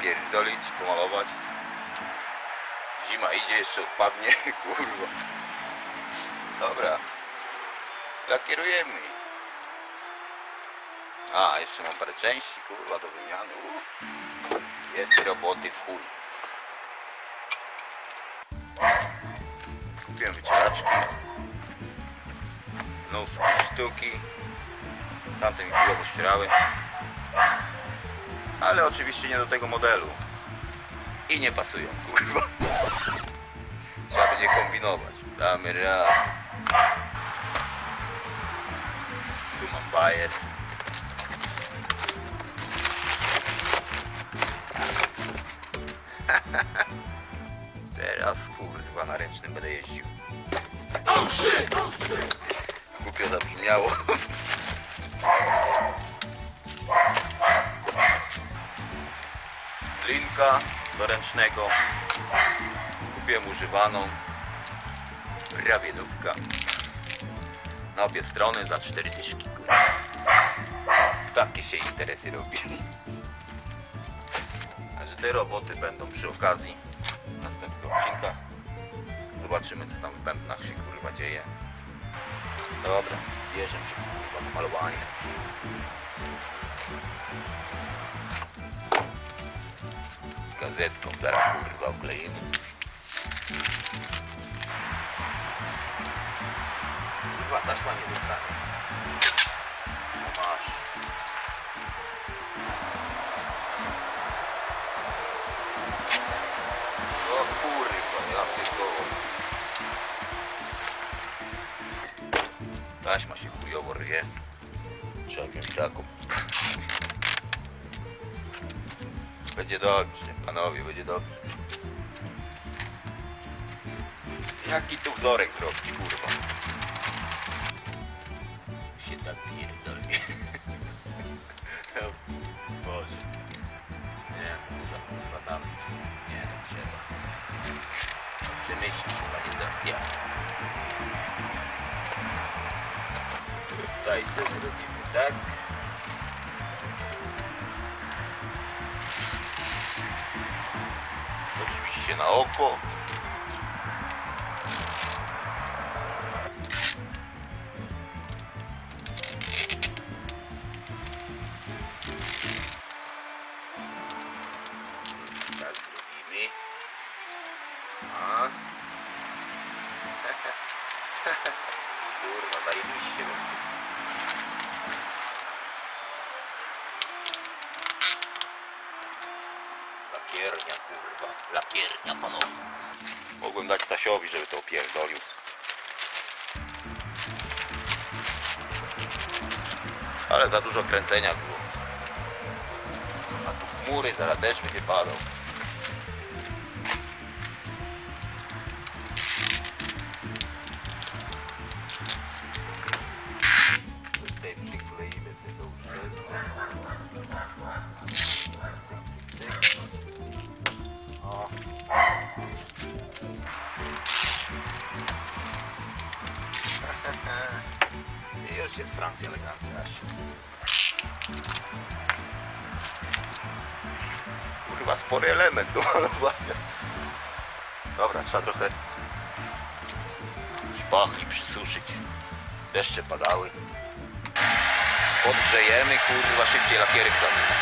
napierdolić, pomalować. Zima idzie, jeszcze odpadnie, kurwa. Dobra. Lakierujemy. A, jeszcze mam parę części, kurwa, do wymiany. Jest roboty w chuj. Kupiłem wycieraczki. Znów sztuki. Tamte mi chujowo ścierały. Ale oczywiście nie do tego modelu. I nie pasują, kurwa. Trzeba będzie kombinować. Damy radę. Tu mam bajer. Teraz kurwa na ręcznym będę jeździł. Głupio zabrzmiało. Linka do ręcznego. Kupiłem używaną. Prawiedówka. Na obie strony za 4 dyszki. Takie się interesy robi. Także te roboty będą przy okazji następnego odcinka. Zobaczymy co tam w bębnach się kurwa dzieje. Dobra, bierzemy się kurwa za malowanie. Gazetką zaraz kurwa okleimy. Kurwa taśma nie dostanie. No masz. O kurwa, ja pierdolę. Taśma się chujowo rwie. Trzeba wziąć taką. Będzie dobrze, panowie, będzie dobrze. Jaki tu wzorek zrobić, kurwa? Się tak pierdolnie. Boże. Nie, co dużo kurwa tam. Nie, tak trzeba. Przemyślisz, panie Sebastian. Tutaj sobie zrobimy tak. Oczywiście na oko. Tak zrobimy. A. Kurwa, Mogłem dać Stasiowi, żeby to opierdolił. Ale za dużo kręcenia było. A tu chmury, zaraz deszcz będzie padał. Spory element do malowania. Dobra, trzeba trochę szpachli przysuszyć. Deszcze padały. Podgrzejemy, kurwa, szybciej lakierek zaschnie.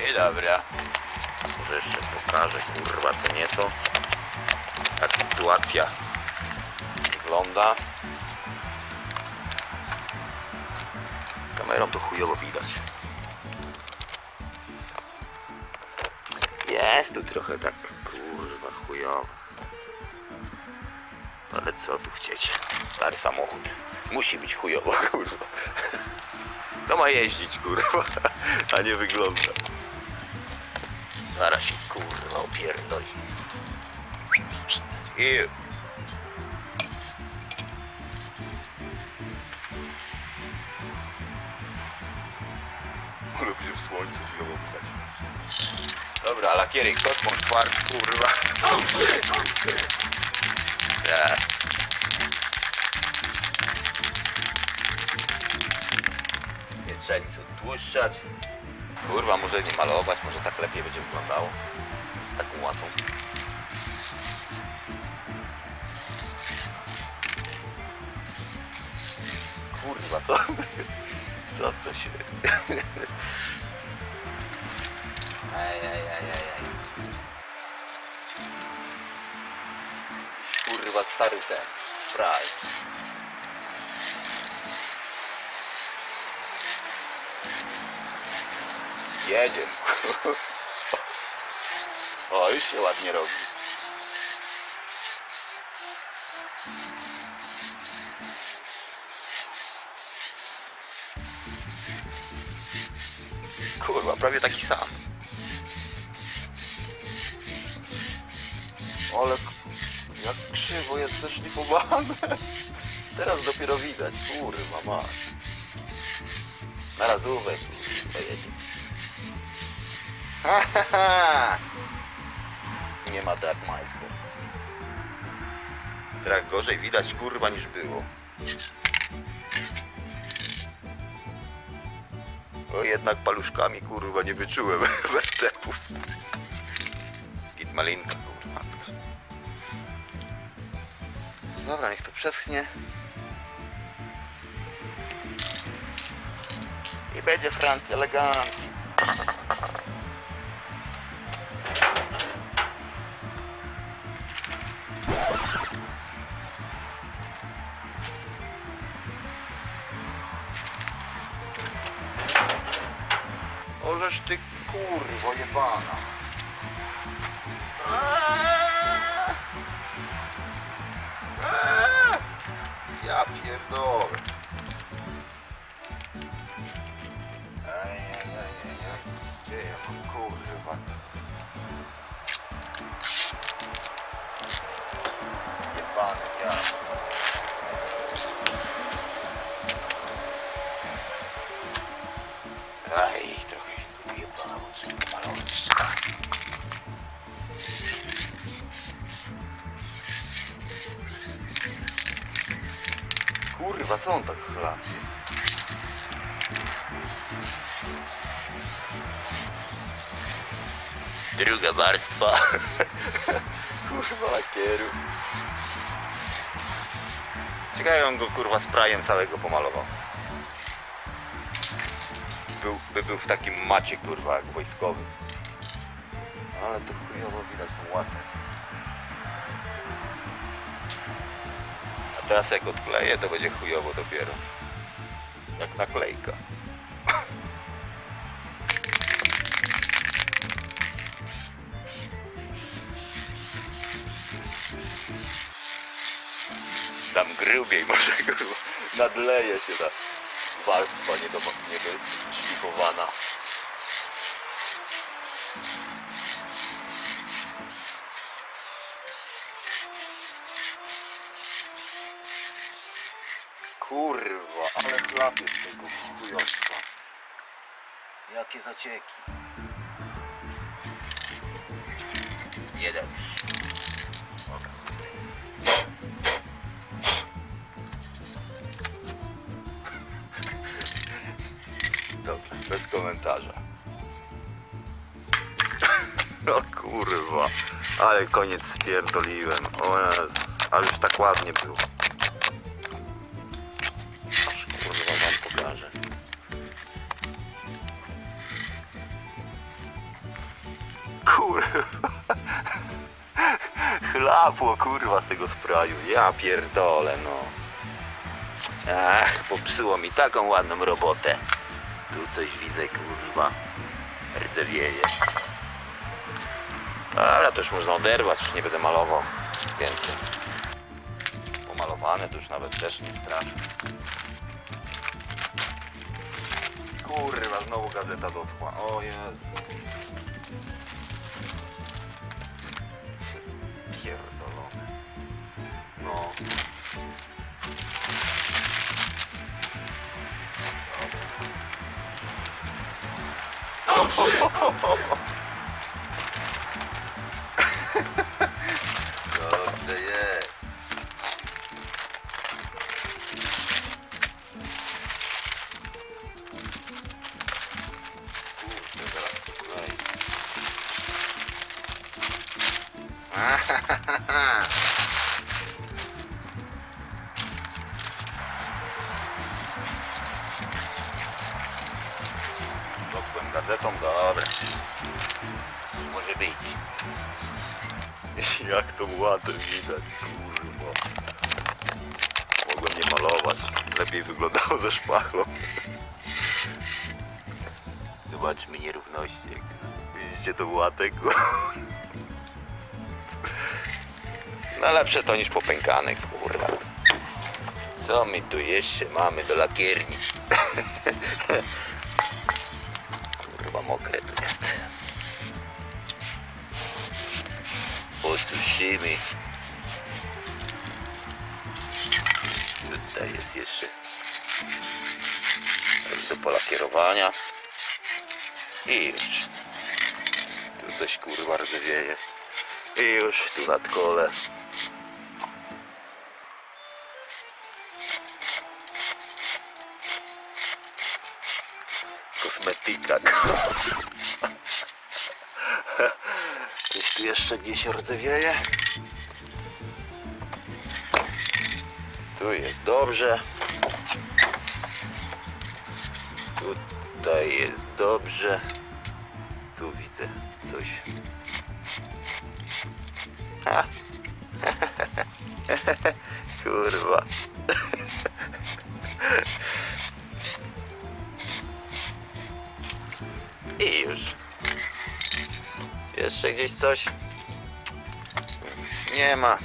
I dobra. Pokażę, kurwa, co nieco. Jak sytuacja wygląda. Kamerą to chujowo widać. Jest tu trochę tak, kurwa, chujowo. Ale co tu chcieć? Stary samochód. Musi być chujowo, kurwa. To ma jeździć, kurwa, a nie wygląda. Zaraz się, opierdoli. I... Lubię w słońcu chwilowo widać. Dobra, lakiery kosmos czwart, kurwa. Nie. Nie trzeba nic odtłuszczać. Kurwa, może nie malować, może tak lepiej będzie wyglądało. Taką łatą. Kurwa, co? Co to się... Ajajajajaj. Kurwa, stary ten. Spray. Jedzie. O, już się ładnie robi. Kurwa, prawie taki sam. Ale jak krzywo jest zeszlifowane. Teraz dopiero widać. Kurwa, masz. Na razówek, kurwa, jedzie. Ha, ha, ha. Nie ma Darkmeister. Teraz gorzej widać, kurwa, niż było. O, jednak paluszkami, kurwa, nie wyczułem wertepów. Git malinka, kurwa. Dobra, niech to przeschnie. I będzie Francja elegancji. Ja pierdolę. Ajajajajaj. Gdzie ja mam kurwa? Jebany Kurwa, co on tak chlapie? Druga warstwa. kurwa lakieru. Ciekawe, on go kurwa sprayem całego pomalował. Był, by był w takim macie kurwa jak wojskowy. Ale to chujowo widać tą łatę. Teraz jak odkleję, to będzie chujowo dopiero. Jak naklejka. Tam grubiej może kurwa. Nadleje się ta warstwa niedoszlifowana. Kurwa, ale chlapie z tego chujostwa. Jakie zacieki. Jeden. Dobra, Dobrze, bez komentarza. O kurwa, ale koniec spierdoliłem. O Jezu, ale już tak ładnie było. Kurwa. Chlapło kurwa z tego spraju. Ja pierdolę no. Ach, popsuło mi taką ładną robotę. Tu coś widzę, kurwa. Rdzewieje. Dobra, to już można oderwać, już nie będę malował więcej. Pomalowane to już nawet też nie straszy. Kurwa, znowu gazeta dotkła. O Jezu. No. Dotkłem widać, kurwa. Mogłem nie malować. Lepiej wyglądało ze szpachlą. Zobaczmy nierówności. Widzicie to łatek? No lepsze to niż popękane, kurwa. Co my tu jeszcze mamy do lakierni? Kurwa mokre tu jest. Posuszymy. Jest jeszcze do polakierowania. I już. Tu coś kurwa rdzewieje. I już tu nad kole. Kosmetyka. Coś tu jeszcze gdzieś rdzewieje. Tu jest dobrze. Tutaj jest dobrze. Tu widzę coś. Ha. Kurwa. I już. Jeszcze gdzieś coś? Nie ma.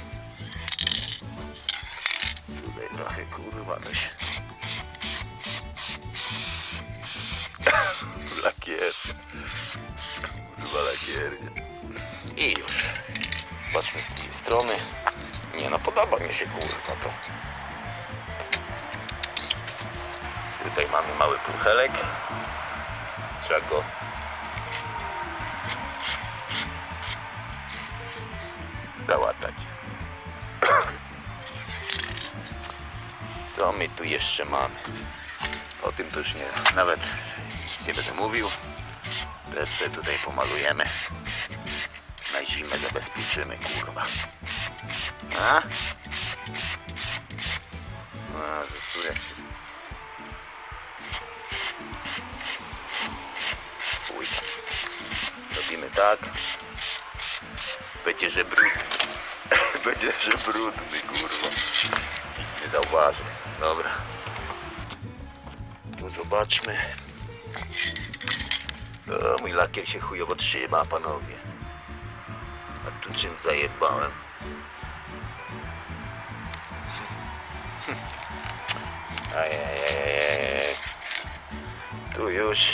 Patrzmy z tej strony. Nie no, podoba mi się kurwa to. Tutaj mamy mały purchelek. Trzeba go załatać. Co my tu jeszcze mamy? O tym to już nie, nawet nie będę mówił. Sobie tutaj pomalujemy. Na zimę zabezpieczymy, kurwa. A? A, zepsuje się. Chuj. Robimy tak. Będzie, że brudny. Będzie, że brudny, kurwa. Nikt nie zauważy. Dobra. Tu zobaczmy. O, mój lakier się chujowo trzyma, panowie. A tu czym zajebałem? Ajajajajaj. Tu już.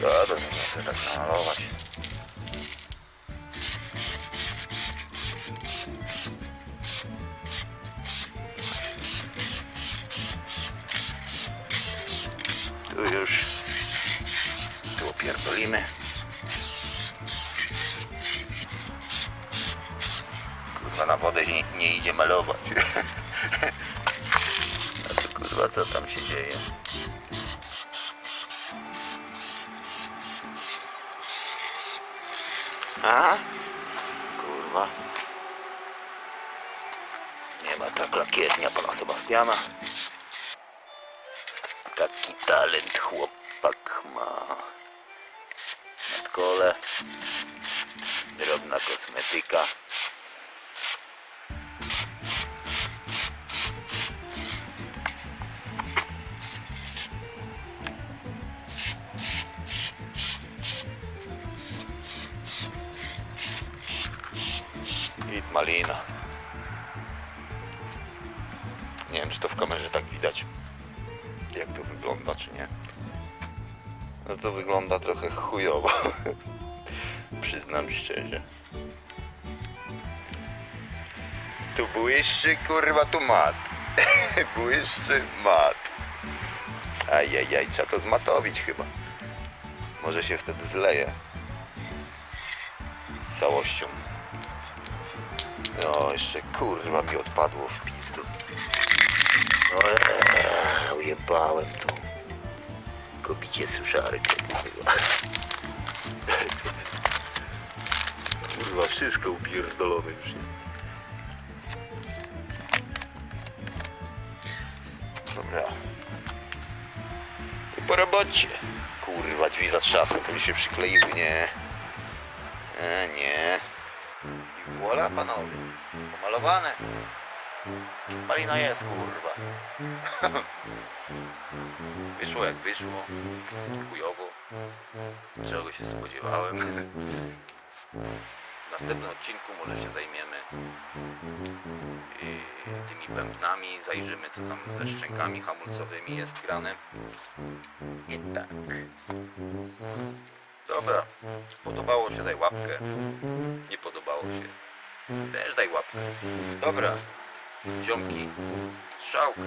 Dobra, nie chcę tak namalować. Tu już. Tu opierdolimy. Na wodę nie, nie idzie malować. A tu kurwa co tam się dzieje? A? Kurwa. Nie ma tak lakiernia pana Sebastiana. Taki talent chłopak ma. Na kole. Drobna kosmetyka. Chujowo. Przyznam szczerze. Tu błyszczy, kurwa, tu mat. błyszczy mat. Ajajaj, trzeba to zmatowić chyba. Może się wtedy zleje. Z całością. No, jeszcze kurwa mi odpadło w pizdu. Eee, ujebałem tą kobicie suszarkę. Kurwa. Kurwa, wszystko upierdolone już jest. Dobra. I po robocie. Kurwa, drzwi zatrzasły, to mi się przykleiły, nie. E, nie. I voilà, panowie. Pomalowane. Malina jest, kurwa. wyszło jak wyszło. Chujowo. Czego się spodziewałem. W następnym odcinku może się zajmiemy yy, tymi pępnami, zajrzymy co tam ze szczękami hamulcowymi jest grane. I tak. Dobra, podobało się daj łapkę, nie podobało się też daj łapkę. Dobra, Ziomki, strzałka.